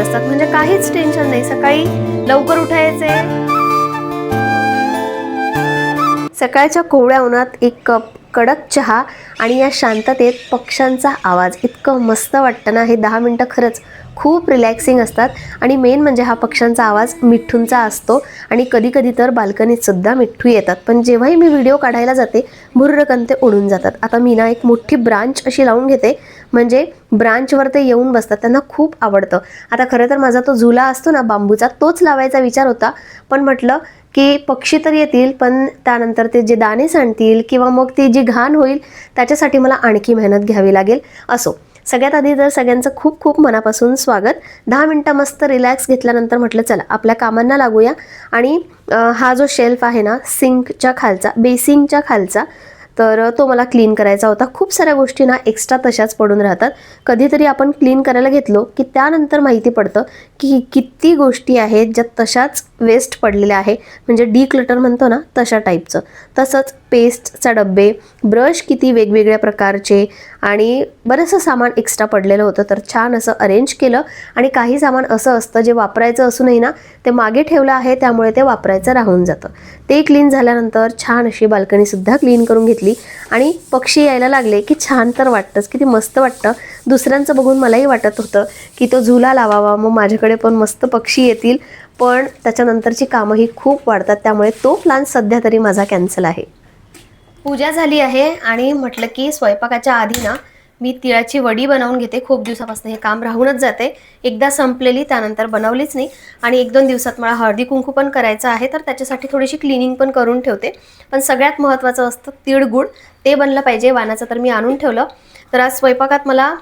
असतात म्हणजे काहीच टेन्शन नाही. सकाळी लवकर उठायचे. सकाळच्या कोवळ्या उन्हात एक कप कडक चहा आणि या शांततेत पक्ष्यांचा आवाज. इतकं मस्त वाटतं ना हे दहा मिनटं खरंच खूप रिलॅक्सिंग असतात. आणि मेन म्हणजे हा पक्ष्यांचा आवाज मिठ्ठूंचा असतो आणि कधी कधी तर बाल्कनीतसुद्धा मिठ्ठू येतात. पण जेव्हाही मी व्हिडिओ काढायला जाते भुर्रकन ते उडून जातात. आता मी ना एक मोठी ब्रांच अशी लावून घेते म्हणजे ब्रांचवर ते येऊन बसतात. त्यांना खूप आवडतं. आता खरं तर माझा तो झुला असतो ना बांबूचा तोच लावायचा विचार होता. पण म्हटलं की पक्षी तर येतील पण त्यानंतर ते जे दाणे सांडतील किंवा मग ती जी घाण होईल त्याच्यासाठी मला आणखी मेहनत घ्यावी लागेल. असो. सगळ्यात आधी तर सगळ्यांचं खूप खूप मनापासून स्वागत. दहा मिनटं मस्त रिलॅक्स घेतल्यानंतर म्हटलं चला आपल्या कामांना लागूया. आणि हा जो शेल्फ आहे ना सिंकच्या खालचा बेसिंगच्या खालचा तर तो मला क्लीन करायचा होता. खूप साऱ्या गोष्टी ना एक्स्ट्रा तशाच पडून राहतात. कधीतरी आपण क्लीन करायला घेतलो की त्यानंतर माहिती पडतं की किती गोष्टी आहेत ज्या तशाच वेस्ट पडलेल्या आहे. म्हणजे डी क्लटर म्हणतो ना तशा टाईपचं तसंच पेस्टचा डब्बे ब्रश किती वेगवेगळ्या प्रकारचे आणि बरंचसं सामान एक्स्ट्रा पडलेलं होतं. तर छान असं अरेंज केलं आणि काही सामान असं असतं जे वापरायचं असूनही ना ते मागे ठेवलं आहे त्यामुळे ते वापरायचं राहून जातं. ते क्लीन झाल्यानंतर छान अशी बाल्कनीसुद्धा क्लीन करून घेतली आणि पक्षी यायला लागले की छान तर वाटतंच किती मस्त वाटतं. दुसऱ्यांचं बघून मलाही वाटत होतं की तो झुला लावावा मग माझ्याकडे पण मस्त पक्षी येतील. पण त्याच्यानंतरची कामंही खूप वाढतात त्यामुळे तो प्लान सध्या तरी माझा कॅन्सल आहे. पूजा झाली आहे आणि म्हटलं की स्वयंपाकाच्या आधी ना मी तिळाची वडी बनवून घेते. खूप दिवसापासून हे काम राहूनच जाते. एकदा संपलेली त्यानंतर बनवलीच नाही. आणि एक दोन दिवसात मला हळदी कुंकू पण करायचं आहे तर त्याच्यासाठी थोडीशी क्लिनिंग पण करून ठेवते. पण सगळ्यात महत्त्वाचं असतं तिळगुळ ते बनलं पाहिजे वानाचं तर मी आणून ठेवलं. तर आज स्वयंपाकात मला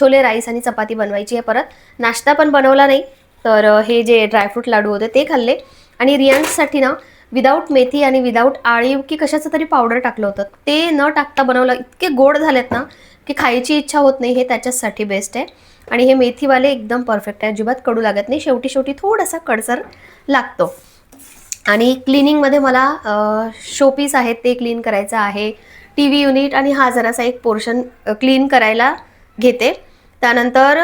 छोले राईस आणि चपाती बनवायची आहे परत. नाश्ता पण बनवला नाही. तर हे जे ड्रायफ्रूट लाडू होते ते खाल्ले. आणि रियांसाठी ना विदाऊट मेथी आणि विदाऊट आळीव की कशाचं तरी पावडर टाकलं होतं. ते न टाकता बनवलं. इतके गोड झालेत ना की खायची इच्छा होत नाही. हे त्याच्याचसाठी बेस्ट आहे. आणि हे मेथीवाले एकदम परफेक्ट आहे. अजिबात कडू लागत नाही. शेवटी शेवटी थोडासा कडसर लागतो. आणि क्लिनिंगमध्ये मला शोपीस आहेत. ते क्लीन करायचं आहे. टी व्ही युनिट आणि हा जरासा एक पोर्शन क्लीन करायला घेते. त्यानंतर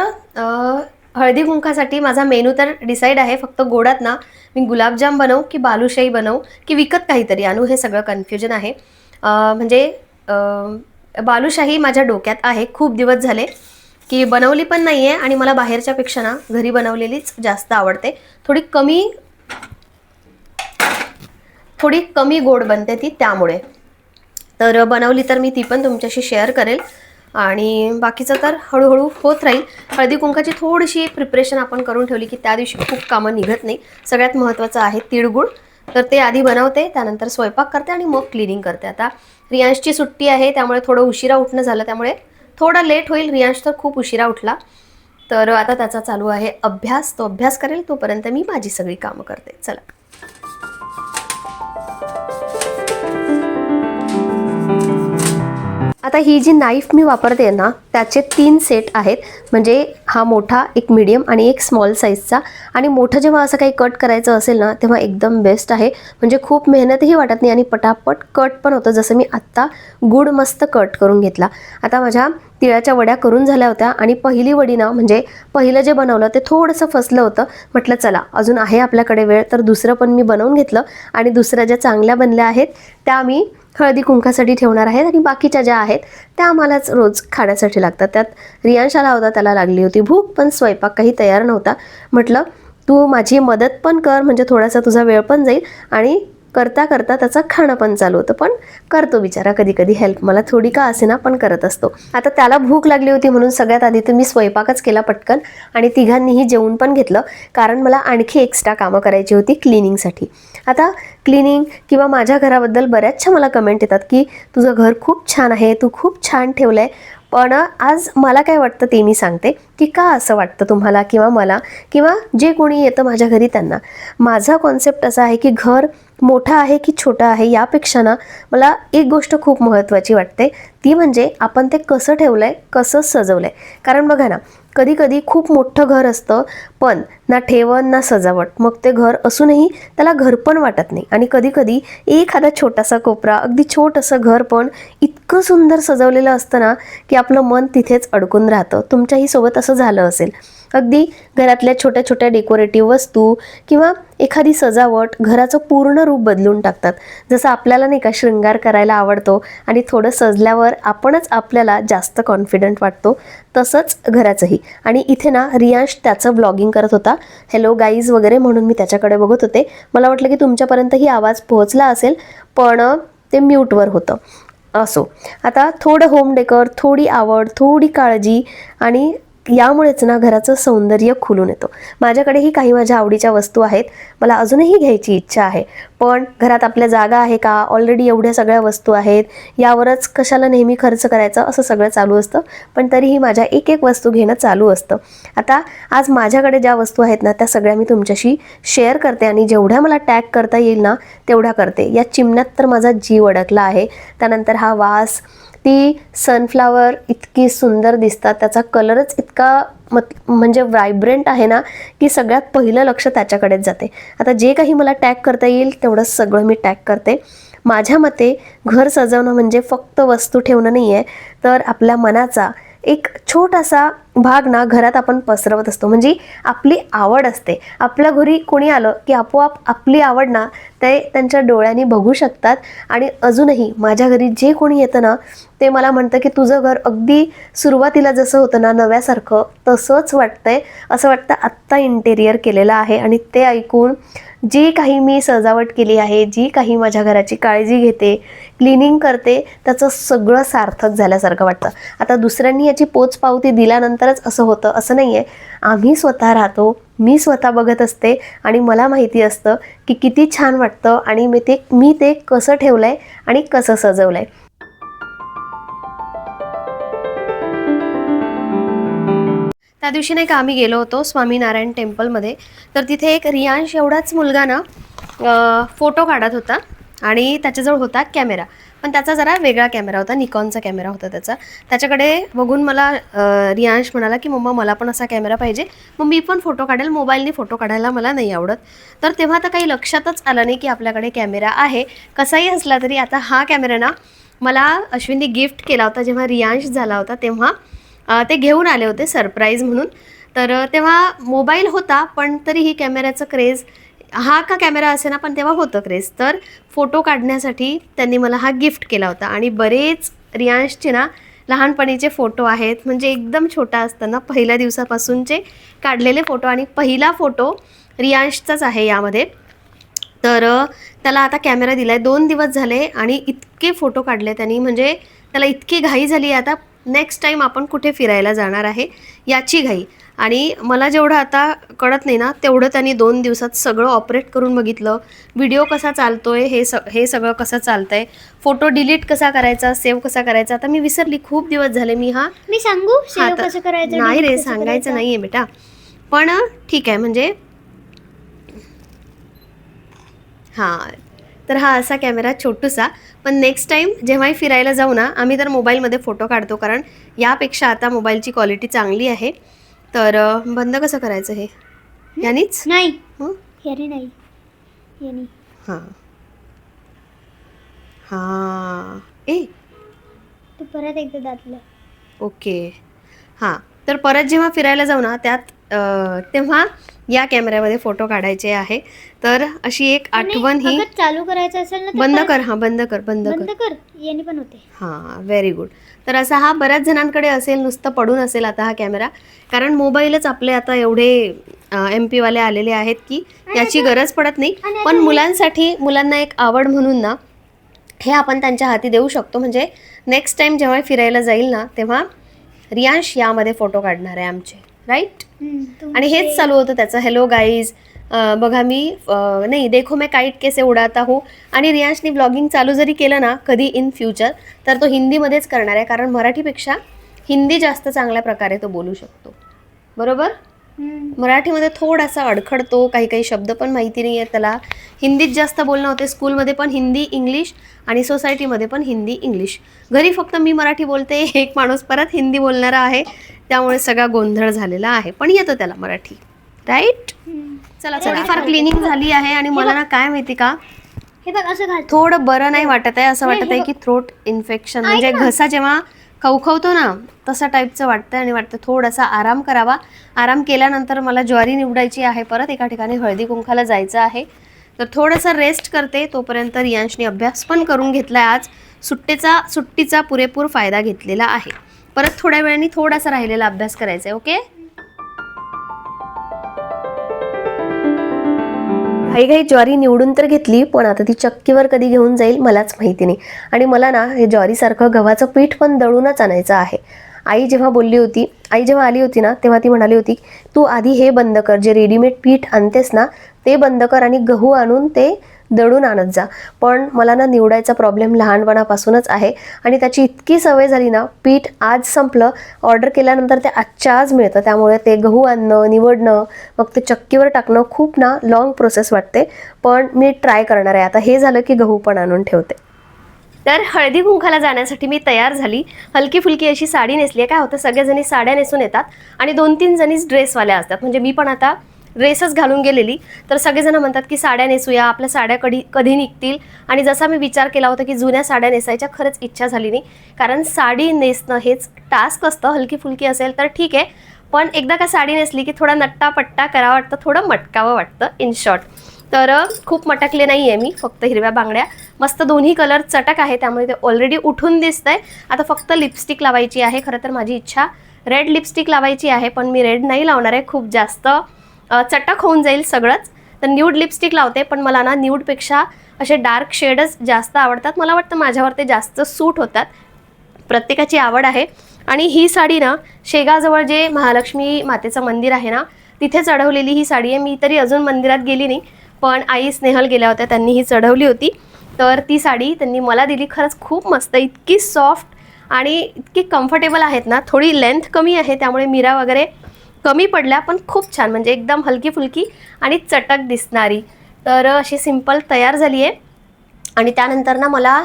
हळदी कुंकासाठी माझा मेनू तर डिसाईड आहे फक्त गोडात ना मी गुलाबजाम बनवू की बालुशाही बनवू की विकत काहीतरी आणू हे सगळं कन्फ्युजन आहे. म्हणजे बालुशाही माझ्या डोक्यात आहे. खूप दिवस झाले की बनवली पण नाही आहे आणि मला बाहेरच्यापेक्षा ना घरी बनवलेलीच जास्त आवडते. थोडी कमी थोडी कमी गोड बनते ती त्यामुळे. तर बनवली तर मी ती पण तुमच्याशी शेअर करेल. आणि बाकीचं तर हळूहळू होत राहील. हळदी कुंकाची थोडीशी प्रिपरेशन आपण करून ठेवली की त्या दिवशी खूप कामं निघत नाही. सगळ्यात महत्त्वाचं आहे तिळगुळ. तर ते आधी बनवते त्यानंतर स्वयंपाक करते आणि मग क्लिनिंग करते. आता रियांशची सुट्टी आहे त्यामुळे थोडं उशिरा उठणं झालं त्यामुळे थोडा लेट होईल. रियांश तर खूप उशिरा उठला. तर आता त्याचा चालू आहे अभ्यास. तो अभ्यास करेल तोपर्यंत मी माझी सगळी कामं करते. चला. आता ही जी नाईफ मी वापरते ना त्याचे तीन सेट आहेत. म्हणजे हा मोठा एक मीडियम आणि एक स्मॉल साईजचा आणि मोठं जेव्हा असं काही कट करायचं असेल ना तेव्हा एकदम बेस्ट आहे. म्हणजे खूप मेहनतही वाटत नाही आणि पटापट कट पण होतं जसं मी आत्ता गुड मस्त कट करून घेतला. आता माझ्या तिळाच्या वड्या करून झाल्या होत्या आणि पहिली वडी ना म्हणजे पहिलं जे बनवलं ते थोडंसं फसलं होतं. म्हटलं चला अजून आहे आपल्याकडे वेळ तर दुसरं पण मी बनवून घेतलं आणि दुसऱ्या ज्या चांगल्या बनल्या आहेत त्या मी हळदी कुंकासाठी ठेवणार आहेत आणि बाकीच्या ज्या आहेत त्या आम्हालाच रोज खाण्यासाठी लागतात. त्यात रियांशाला होता त्याला लागली होती भूक पण स्वयंपाक काही तयार नव्हता. म्हटलं तू माझी मदत पण कर म्हणजे थोडासा तुझा वेळ पण जाईल आणि करता करता त्याचं खाणं पण चालू होतं. पण करतो बिचारा कधी कधी हेल्प मला थोडी का असेना पण करत असतो. आता त्याला भूक लागली होती म्हणून सगळ्यात आधी तर मी स्वयंपाकच केला पटकन आणि तिघांनीही जेवून पण घेतलं. कारण मला आणखी एक्स्ट्रा कामं करायची होती क्लिनिंगसाठी आता क्लिनिंग किंवा माझ्या घराबद्दल बऱ्याचशा मला कमेंट येतात की तुझं घर खूप छान आहे तू खूप छान ठेवलं आहे पण आज मला काय वाटतं ते मी सांगते की का असं वाटतं तुम्हाला किंवा मला किंवा जे कोणी येतं माझ्या घरी त्यांना. माझा कॉन्सेप्ट असा आहे की घर मोठं आहे की छोटं आहे यापेक्षा ना मला एक गोष्ट खूप महत्त्वाची वाटते. ती म्हणजे आपण ते कसं ठेवलं आहे कसं सजवलं आहे कारण बघा ना कधी कधी खूप मोठं घर असतं पण ना ठेवण ना सजावट. मग ते घर असूनही त्याला घर पण वाटत नाही. आणि कधी कधी एखादा छोटासा कोपरा अगदी छोटंसं घर पण इतकं सुंदर सजवलेलं असतं ना की आपलं मन तिथेच अडकून राहतं. तुमच्याही सोबत असं झालं असेल. अगदी घरातल्या छोट्या छोट्या डेकोरेटिव्ह वस्तू किंवा एखादी सजावट घराचं पूर्ण रूप बदलून टाकतात. जसं आपल्याला नाही का शृंगार करायला आवडतो आणि थोडं सजल्यावर आपणच आपल्याला जास्त कॉन्फिडंट वाटतो तसंच घराचंही. आणि इथे ना रियांश त्याचं ब्लॉगिंग करत होता. हॅलो गाईज वगैरे म्हणून मी त्याच्याकडे बघत होते. मला वाटलं की तुमच्यापर्यंतही आवाज पोहोचला असेल पण ते म्यूटवर होतं. असो. आता थोडं होम डेकर थोडी आवड थोडी काळजी आणि यामुळेच ना घराचं सौंदर्य खुलून येतो. माझ्याकडेही काही माझ्या आवडीच्या वस्तू आहेत. मला अजूनही घ्यायची इच्छा आहे. पण घरात आपल्या जागा आहे का? ऑलरेडी एवढ्या सगळ्या वस्तू आहेत. यावरच कशाला नेहमी खर्च करायचा? असं सगळं चालू असतं. पण तरीही माझ्या एक एक वस्तू घेणं चालू असतं. आता आज माझ्याकडे ज्या वस्तू आहेत ना त्या सगळ्या मी तुमच्याशी शेअर करते आणि जेवढ्या मला टॅग करता येईल ना तेवढ्या करते. या चिमण्यात तर माझा जीव अडकला आहे. त्यानंतर हा वास ती सनफ्लावर इतकी सुंदर दिसतात. त्याचा कलरच इतका मत म्हणजे व्हायब्रंट आहे ना की सगळ्यात पहिलं लक्ष त्याच्याकडेच जाते. आता जे काही मला टॅग करता येईल तेवढं सगळं मी टॅग करते. माझ्या मते घर सजवणं म्हणजे फक्त वस्तू ठेवणं नाही आहे तर आपल्या मनाचा एक छोटासा भाग ना घरात आपण पसरवत असतो. म्हणजे आपली आवड असते. आपल्या घरी कोणी आलं की आपोआप आपली आवड ना ते त्यांच्या डोळ्यांनी बघू शकतात. आणि अजूनही माझ्या घरी जे कोणी येतं ना ते मला म्हणतं की तुझं घर अगदी सुरुवातीला जसं होतं ना नव्यासारखं तसंच वाटतंय. असं वाटतं आत्ता इंटेरियर केलेलं आहे. आणि ते ऐकून जी काही मी सजावट केली आहे जी काही माझ्या घराची काळजी घेते क्लिनिंग करते त्याचं सगळं सार्थक झाल्यासारखं वाटतं. आता दुसऱ्यांनी याची पोचपावती दिल्यानंतरच असं होतं. असं नाही आहे आम्ही स्वतः राहतो मी स्वतः बघत असते आणि मला माहिती असतं की किती छान वाटतं आणि मी ते मी ते कसं ठेवलं आहे आणि कसं सजवलं आहे त्या दिवशी नाही का आम्ही गेलो होतो स्वामीनारायण टेम्पलमध्ये. तर तिथे एक रियांश एवढाच मुलगा ना फोटो काढत होता आणि त्याच्याजवळ होता कॅमेरा. पण त्याचा जरा वेगळा कॅमेरा होता निकॉनचा कॅमेरा होता त्याचा. त्याच्याकडे बघून मला रियांश म्हणाला की मम्मा मला पण असा कॅमेरा पाहिजे. मग मी पण फोटो काढेल मोबाईलने फोटो काढायला मला नाही आवडत. तर तेव्हा तर काही लक्षातच आलं नाही की आपल्याकडे कॅमेरा आहे. कसाही असला तरी आता हा कॅमेरा ना मला अश्विनने गिफ्ट केला होता जेव्हा रियांश झाला होता तेव्हा. ते घेऊन आले होते सरप्राईज म्हणून. तर तेव्हा मोबाईल होता पण तरीही कॅमेऱ्याचं क्रेज हा का कॅमेरा असे ना पण तेव्हा होतं क्रेज तर फोटो काढण्यासाठी त्यांनी मला हा गिफ्ट केला होता. आणि बरेच रियांशचे ना लहानपणीचे फोटो आहेत. म्हणजे एकदम छोटा असताना पहिल्या दिवसापासूनचे काढलेले फोटो. आणि पहिला फोटो रियांशचाच आहे यामध्ये. तर त्याला आता कॅमेरा दिला आहे दोन दिवस झाले आणि इतके फोटो काढले त्यांनी. म्हणजे त्याला इतकी घाई झाली आहे आता. नेक्स्ट टाईम आपण कुठे फिरायला जाणार आहे याची घाई. आणि मला जेवढं आता कळत नाही ना तेवढं त्यांनी दोन दिवसात सगळं ऑपरेट करून बघितलं. व्हिडिओ कसा चालतोय हे स हे सगळं कसं चालतंय. फोटो डिलीट कसा करायचा सेव्ह कसा करायचा आता मी विसरली खूप दिवस झाले मी हा. मी सांगू कसं करायचं नाही रे सांगायचं करायचं? नाहीये बेटा. पण ठीक आहे म्हणजे हां तर हा असा कॅमेरा छोटूसा. पण नेक्स्ट टाईम जेव्हाही फिरायला जाऊ ना आम्ही तर मोबाईलमध्ये फोटो काढतो. कारण यापेक्षा आता मोबाईलची क्वालिटी चांगली आहे. तर बंद कसं करायचं हे? यानीच? नाही. हं? नाही. याने. हां. हां. ए! तू परत एकदा दातलं. ओके. हां. तर परत जेव्हा फिरायला जाऊ ना त्यात तेव्हा या कॅमेऱ्यामध्ये फोटो काढायचे आहे. तर अशी एक आठवण ही चालू करायचं असेल ना बंद कर हां बंद कर बंद कर. बंद कर. याने पण होते. हां व्हेरी गुड तर असा हा बऱ्याच जणांकडे असेल नुसतं पडून असेल आता हा कॅमेरा. कारण मोबाईलच आपले आता एवढे एम पीवाले आलेले आहेत की याची गरज पडत नाही. पण मुलांसाठी मुलांना एक आवड म्हणून ना हे आपण त्यांच्या हाती देऊ शकतो. म्हणजे नेक्स्ट टाइम जेव्हा फिरायला जाईल ना तेव्हा रियांश यामध्ये फोटो काढणार आहे आमचे. राईट? आणि हेच चालू होतं त्याचं. हॅलो गाईज बघा मी नाही देखो मैं काईट कैसे उडाता हूँ. आणि रियांशनी ब्लॉगिंग चालू जरी केलं ना कधी इन फ्युचर तर तो हिंदीमध्येच करणार आहे. कारण मराठीपेक्षा हिंदी जास्त चांगल्या प्रकारे तो बोलू शकतो. बरोबर? मराठीमध्ये थोडासा अडखडतो काही काही शब्द पण माहिती नाही आहे त्याला. हिंदीत जास्त बोलणं होते स्कूलमध्ये पण हिंदी इंग्लिश आणि सोसायटीमध्ये पण हिंदी इंग्लिश. घरी फक्त मी मराठी बोलते एक माणूस परत हिंदी बोलणारा आहे. त्यामुळे सगळा गोंधळ झालेला आहे. पण येतं त्याला मराठी. राईट. चला थोडीफार क्लिनिंग झाली आहे आणि मला ना काय माहिती का? हे बघ असं घाल. थोडं बरं नाही वाटत आहे असं वाटत आहे की थ्रोट इन्फेक्शन म्हणजे घसा जेव्हा खवखवतो ना तसा टाईपचं वाटतं आणि वाटतं थोडासा आराम करावा. आराम केल्यानंतर मला ज्वारी निवडायची आहे परत. एका ठिकाणी हळदी कुंखाला जायचं आहे. तर थोडासा रेस्ट करते. तोपर्यंत रियांशने अभ्यास पण करून घेतला आज. सुट्टीचा सुट्टीचा पुरेपूर फायदा घेतलेला आहे. परत थोड्या वेळाने थोडासा राहिलेला अभ्यास करायचा आहे ओके? घाई घाई ज्वारी निवडून तर घेतली पण आता ती चक्कीवर कधी घेऊन जाईल मलाच माहिती नाही. आणि मला ना हे ज्वारीसारखं गव्हाचं पीठ पण दळूनच आणायचं आहे. आई जेव्हा बोलली होती आई जेव्हा आली होती ना तेव्हा ती म्हणाली होती तू आधी हे बंद कर जे रेडीमेड पीठ आणतेस ना ते बंद कर आणि गहू आणून ते दडून आणत जा. पण मला ना निवडायचा प्रॉब्लेम लहानपणापासूनच आहे आणि त्याची इतकी सवय झाली ना पीठ आज संपलं ऑर्डर केल्यानंतर ते आजच्या आज मिळतं. त्यामुळे ते गहू आणणं निवडणं मग ते चक्कीवर टाकणं खूप ना लॉंग प्रोसेस वाटते. पण मी ट्राय करणार आहे. आता हे झालं की गहू पण आणून ठेवते. तर हळदी कुंखाला जाण्यासाठी मी तयार झाली. हलकी फुलकी अशी साडी नेसली आहे. काय होतं सगळ्याजणी साड्या नेसून येतात आणि दोन तीन जणीच ड्रेसवाल्या असतात. म्हणजे मी पण आता ड्रेसच घालून गेलेली. तर सगळेजण म्हणतात की साड्या नेसूया आपल्या साड्या कधी कधी निघतील? आणि जसा मी विचार केला होता की जुन्या साड्या नेसायच्या खरंच इच्छा झाली नाही. कारण साडी नेसणं हेच टास्क असतं हलकी फुलकी असेल तर ठीक आहे. पण एकदा का साडी नेसली की थोडा नट्टापट्टा करावा वाटतं थोडं मटकावं वाटतं इन शॉर्ट तर खूप मटकले नाही आहे मी फक्त हिरव्या बांगड्या. मस्त दोन्ही कलर चटक आहे त्यामुळे ते ऑलरेडी उठून दिसतंय. आता फक्त लिपस्टिक लावायची आहे खरं तर माझी इच्छा. रेड लिपस्टिक लावायची आहे पण मी रेड नाही लावणार आहे खूप जास्त. चटक होऊन जाईल सगळंच. तर न्यूड लिपस्टिक लावते पण मला ना न्यूडपेक्षा असे डार्क शेडच जास्त आवडतात. मला वाटतं माझ्यावर ते जास्त सूट होतात. प्रत्येकाची आवड आहे. आणि ही साडी ना शेगाजवळ जे महालक्ष्मी मातेचं मंदिर आहे ना तिथे चढवलेली ही साडी आहे. मी तरी अजून मंदिरात गेली नाही पण आई स्नेहल गेल्या होत्या त्यांनी ही चढवली होती. तर ती साडी त्यांनी मला दिली. खरंच खूप मस्त इतकी सॉफ्ट आणि इतकी कम्फर्टेबल आहेत ना थोडी लेंथ कमी आहे त्यामुळे मीरा वगैरे कमी पडल्या पण खूप छान. म्हणजे एकदम हलकी फुलकी आणि चटक दिसणारी. तर अशी सिंपल तयार झाली आहे. आणि त्यानंतर ना मला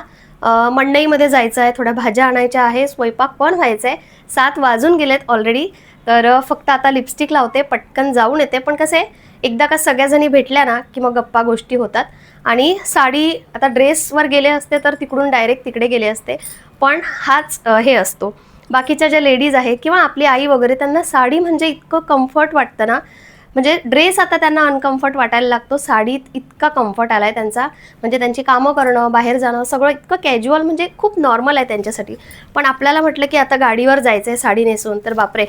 मंडईमध्ये जायचं आहे. थोड्या भाज्या आणायच्या आहे. स्वयंपाक पण व्हायचा आहे. सात वाजून गेलेत ऑलरेडी तर फक्त आता लिपस्टिक लावते. पटकन जाऊन येते. पण कसं आहे एकदा का सगळ्याजणी भेटल्या ना की मग गप्पा गोष्टी होतात. आणि साडी आता ड्रेसवर गेले असते तर तिकडून डायरेक्ट तिकडे गेले असते. पण हाच हे असतो. बाकीच्या ज्या लेडीज आहेत किंवा आपली आई वगैरे त्यांना साडी म्हणजे इतकं कम्फर्ट वाटतं ना. म्हणजे ड्रेस आता त्यांना अनकम्फर्ट वाटायला लागतो. साडीत इतका कम्फर्ट आला आहे त्यांचा. म्हणजे त्यांची कामं करणं बाहेर जाणं सगळं इतकं कॅज्युअल म्हणजे खूप नॉर्मल आहे त्यांच्यासाठी. पण आपल्याला म्हटलं की आता गाडीवर जायचं आहे साडी नेसून तर बापरे.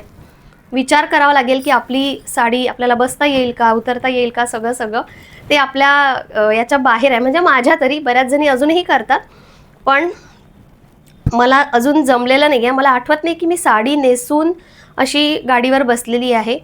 विचार करावा लागेल की आपली साडी आपल्याला बसता येईल का उतरता येईल का सगळं सगळं. ते आपल्या याच्या बाहेर आहे. म्हणजे माझ्या तरी बऱ्याच जणी अजूनही करतात. पण मला अजून जमलेलं नाही आहे मला आठवत नाही की मी साडी नेसून अशी गाडीवर बसलेली आहे.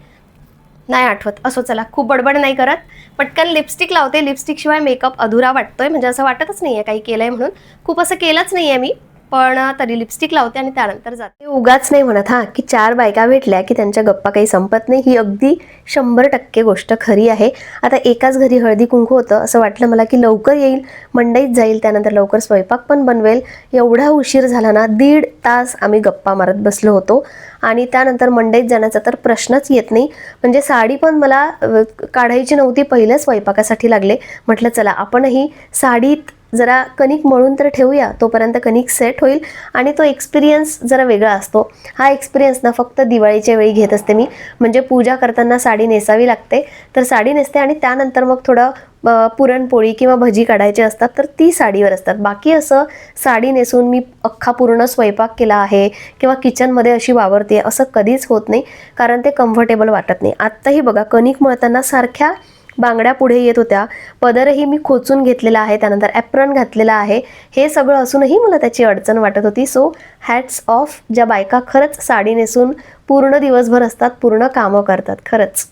नाही आठवत. असो चला खूप बडबड नाही करत. पटकन लिपस्टिक लावते. लिपस्टिकशिवाय मेकअप अधुरा वाटतोय. म्हणजे असं वाटतच नाही आहे काही केलं आहे म्हणून. खूप असं केलंच नाही आहे मी. पण तरी लिपस्टिक लावते आणि त्यानंतर जाते. उगाच नाही म्हणत हा की चार बायका भेटल्या की त्यांच्या गप्पा काही संपत नाही. ही अगदी शंभर टक्के गोष्ट खरी आहे. आता एकाच घरी हळदी कुंकू होतं असं वाटलं मला की लवकर येईल मंडईत जाईल त्यानंतर लवकर स्वयंपाक पण बनवेल. एवढा उशीर झाला ना दीड तास आम्ही गप्पा मारत बसलो होतो. आणि त्यानंतर मंडईत जाण्याचा तर प्रश्नच येत नाही. म्हणजे साडी पण मला काढायची नव्हती पहिलं स्वयंपाकासाठी लागले. म्हटलं चला आपणही साडीत जरा कणिक मळून तर ठेवूया तोपर्यंत कणिक सेट होईल आणि तो एक्सपिरियन्स जरा वेगळा असतो. हा एक्सपिरियन्स ना फक्त दिवाळीच्या वेळी घेत असते मी. म्हणजे पूजा करताना साडी नेसावी लागते. तर साडी नेसते आणि त्यानंतर मग थोडं पुरणपोळी किंवा भजी काढायची असतात तर ती साडीवर असतात. बाकी असं साडी नेसून मी अख्खा पूर्ण स्वयंपाक केला आहे किंवा किचनमध्ये अशी वावरते असं कधीच होत नाही. कारण ते कम्फर्टेबल वाटत नाही. आत्ताही बघा कणिक मळताना सारख्या बांगड्या पुढे येत होत्या. पदरही मी खोचून घेतलेला आहे त्यानंतर ॲप्रन घातलेला आहे. हे सगळं असूनही मला त्याची अडचण वाटत होती. सो हॅट्स ऑफ ज्या बायका खरंच साडी नेसून पूर्ण दिवसभर असतात पूर्ण कामं करतात. खरंच.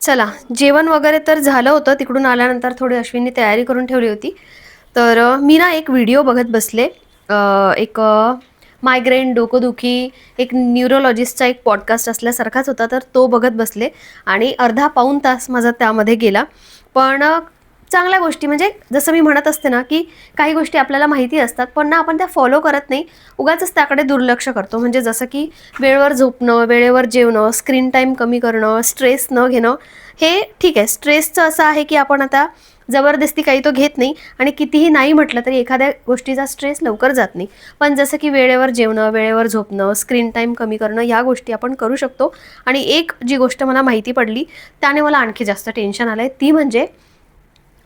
चला जेवण वगैरे तर झालं होतं. तिकडून आल्यानंतर थोडी अश्विनी तयारी करून ठेवली होती. तर मी ना एक व्हिडिओ बघत बसले. एक मायग्रेन डोकोदुखी एक न्यूरोलॉजिस्टचा एक पॉडकास्ट असल्यासारखाच होता तर तो बघत बसले आणि अर्धा पाऊण तास माझा त्यामध्ये गेला. पण चांगल्या गोष्टी म्हणजे जसं मी म्हणत असते ना की काही गोष्टी आपल्याला माहिती असतात पण ना आपण त्या फॉलो करत नाही उगाच त्याकडे दुर्लक्ष करतो. म्हणजे जसं की वेळेवर झोपणं वेळेवर जेवणं स्क्रीन टाईम कमी करणं स्ट्रेस न घेणं हे ठीक आहे. स्ट्रेसचं असं आहे की आपण आता जबरदस्ती काही तो घेत नाही आणि कितीही नाही म्हटलं तरी एखाद्या गोष्टीचा स्ट्रेस लवकर जात नाही. पण जसं की वेळेवर जेवणं वेळेवर झोपणं स्क्रीन टाईम कमी करणं या गोष्टी आपण करू शकतो. आणि एक जी गोष्ट मला माहिती पडली त्याने मला आणखी जास्त टेन्शन आलं आहे ती म्हणजे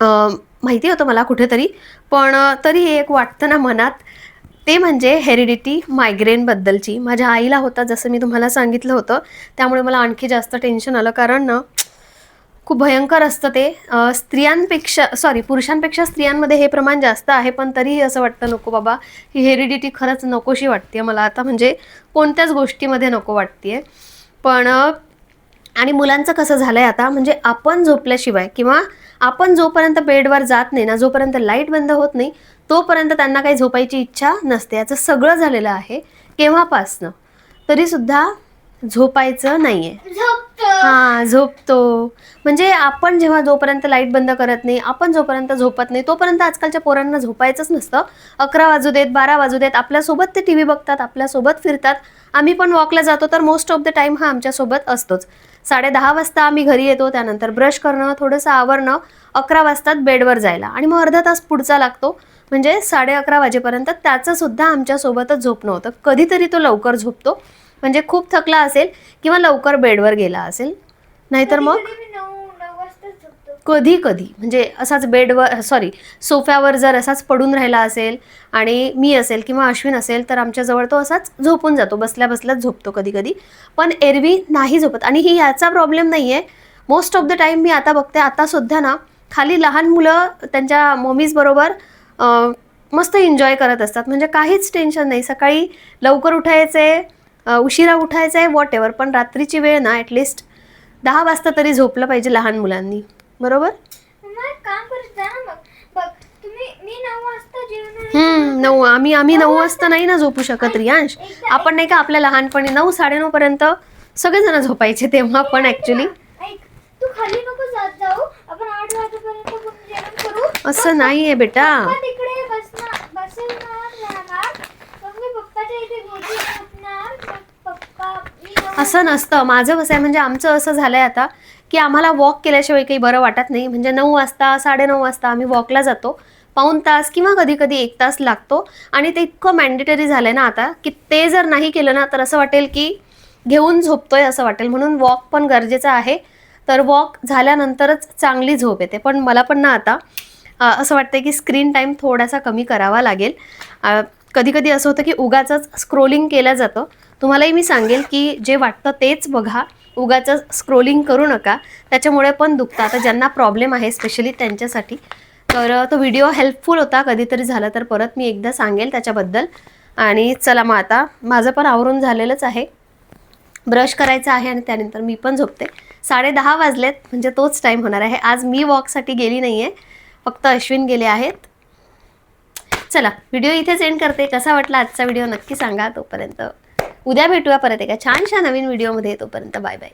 माहिती होतं मला कुठेतरी पण तरी एक वाटतं ना मनात ते म्हणजे हेरिडिटी मायग्रेनबद्दलची माझ्या आईला होता जसं मी तुम्हाला सांगितलं होतं त्यामुळे मला आणखी जास्त टेन्शन आलं. कारण ना खूप भयंकर असतं ते. स्त्रियांपेक्षा सॉरी पुरुषांपेक्षा स्त्रियांमध्ये हे प्रमाण जास्त आहे पण तरीही असं वाटतं नको बाबा ही हेरिडिटी खरंच नकोशी वाटते मला आता. म्हणजे कोणत्याच गोष्टीमध्ये नको वाटते पण आणि मुलांचं कसं झालं आहे आता म्हणजे आपण झोपल्याशिवाय किंवा आपण जोपर्यंत बेडवर जात नाही ना जोपर्यंत लाइट बंद होत नाही तोपर्यंत त्यांना काही झोपायची इच्छा नसते. याचं सगळं झालेलं आहे केव्हापासनं. तरीसुद्धा झोपायचं नाही आहे झोपतो. हां झोपतो. म्हणजे आपण जेव्हा जोपर्यंत लाइट बंद करत नाही आपण जोपर्यंत झोपत नाही तोपर्यंत आजकालच्या पोरांना झोपायचंच नसतं. अकरा वाजू देत बारा वाजू देत आपल्यासोबत ते टी व्ही बघतात आपल्यासोबत फिरतात. आम्ही पण वॉकला जातो तर मोस्ट ऑफ द टाईम हा आमच्यासोबत असतोच. साडे दहा वाजता आम्ही घरी येतो त्यानंतर ब्रश करणं थोडंसं आवरणं अकरा वाजतात बेडवर जायला. आणि मग अर्धा तास पुढचा लागतो. म्हणजे साडे अकरा वाजेपर्यंत त्याचं सुद्धा आमच्यासोबतच झोपणं होतं कधीतरी तो लवकर झोपतो. म्हणजे खूप थकला असेल किंवा लवकर बेडवर गेला असेल. नाहीतर मग? कधी कधी म्हणजे असाच बेडवर सॉरी सोफ्यावर जर असाच पडून राहिला असेल आणि मी असेल किंवा अश्विन असेल तर आमच्याजवळ तो असाच झोपून जातो. बसल्या बसल्याच झोपतो कधी कधी. पण एरवी नाही झोपत. आणि ही याचा प्रॉब्लेम नाही आहे मोस्ट ऑफ द टाईम मी आता बघते आतासुद्धा ना खाली लहान मुलं त्यांच्या मम्मीज बरोबर अं, मस्त एन्जॉय करत असतात. म्हणजे काहीच टेन्शन नाही. सकाळी लवकर उठायचं उशिरा उठायचं आहे वॉट एव्हर पण रात्रीची वेळ ना ॲटलिस्ट दहा वाजता तरी झोपलं पाहिजे लहान मुलांनी. बरोबर? नऊ आम्ही आम्ही नऊ वाजता नाही ना झोपू शकत रियांश. आपण नाही का आपल्या लहानपणी नऊ साडेनऊ पर्यंत सगळेजण झोपायचे तेव्हा पण ऍक्च्युली ऐक. तू खाली नको जात जाऊ आपण आठ वाजेपर्यंत पण जेवण करू असं नाहीये बेटा पप्पा तिकडे बसणार बसणार राहणार मग मी पप्पाच्या इथे गोदी झोपणार मग पप्पा मी नऊ असं नसतं. माझं कसं आहे म्हणजे आमचं असं झालंय आता की आम्हाला वॉक केल्याशिवाय काही बरं वाटत नाही. म्हणजे नऊ वाजता साडेनऊ वाजता आम्ही वॉकला जातो. पाऊण तास किंवा कधी कधी एक तास लागतो. आणि ते इतकं मॅन्डेटरी झालंय ना आता की ते जर नाही केलं ना तर असं वाटेल की घेऊन झोपतोय असं वाटेल. म्हणून वॉक पण गरजेचं आहे. तर वॉक झाल्यानंतरच चांगली झोप येते. पण मला पण ना आता असं वाटतं की स्क्रीन टाईम थोडासा कमी करावा लागेल. कधी कधी असं होतं की उगाच स्क्रोलिंग केलं जातं. तुम्हालाही मी सांगेल की जे वाटतं तेच बघा. उगाच स्क्रोलिंग करू नका. त्याच्यामुळे पण दुखतं. आता ज्यांना प्रॉब्लेम आहे स्पेशली त्यांच्यासाठी तर तो व्हिडिओ हेल्पफुल होता. कधीतरी झाला तर परत मी एकदा सांगेल त्याच्याबद्दल. आणि चला मग आता माझं पण आवरून झालेलंच आहे. ब्रश करायचा आहे आणि त्यानंतर मी पण झोपते. साडे दहा वाजलेत म्हणजे तोच टाईम होणार आहे. आज मी वॉकसाठी गेली नाही आहे फक्त अश्विन गेले आहेत. चला व्हिडिओ इथेच एंड करते. कसा वाटला आजचा व्हिडिओ नक्की सांगा. तोपर्यंत उद्या भेटूया परत एका छानशा नवीन व्हिडिओमध्ये तोपर्यंत बाय बाय.